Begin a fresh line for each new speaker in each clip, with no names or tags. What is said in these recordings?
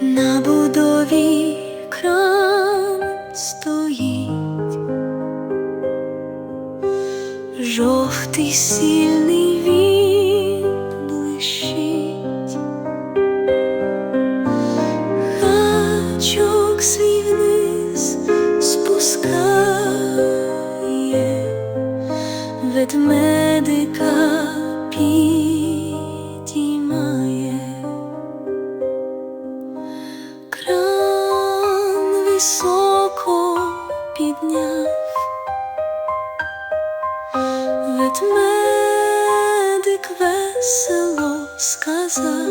На будові кран стоїть, жовтий сильний він блищить, гачок свій вниз спускає, ведмедика високо підняв, ведмедик весело сказав,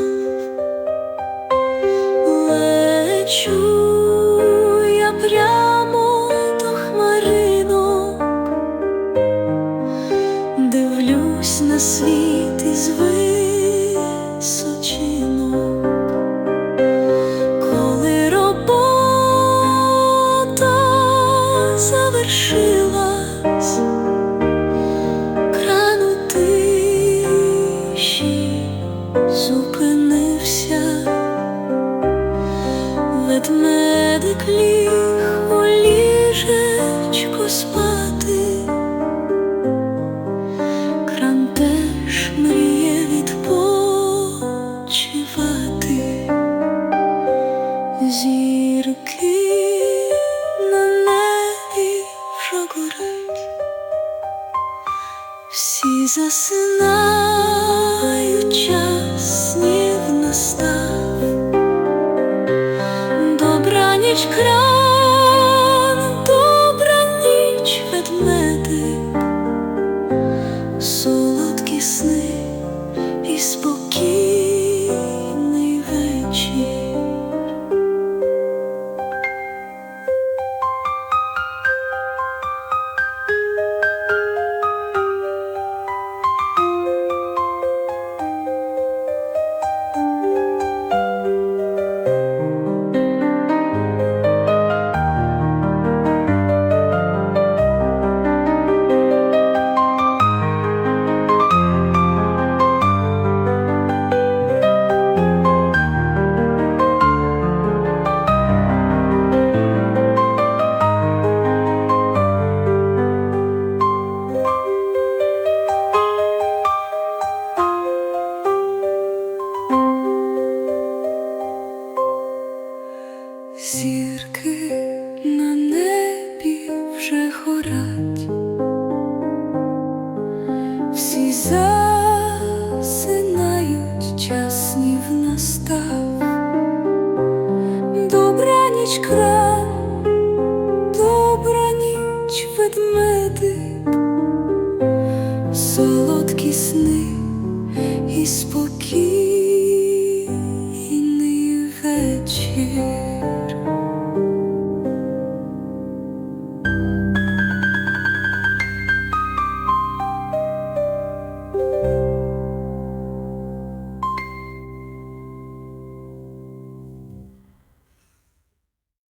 лечу тиші зупинився, ведмедик ліг у ліжечко спати, мріє відпочивати. Зірки на небі вже горять, всі засинають, час снів настав. Добра ніч добра ніч ведмедик, Кран, добра ніч ведмедик, солодкі сни і спокій.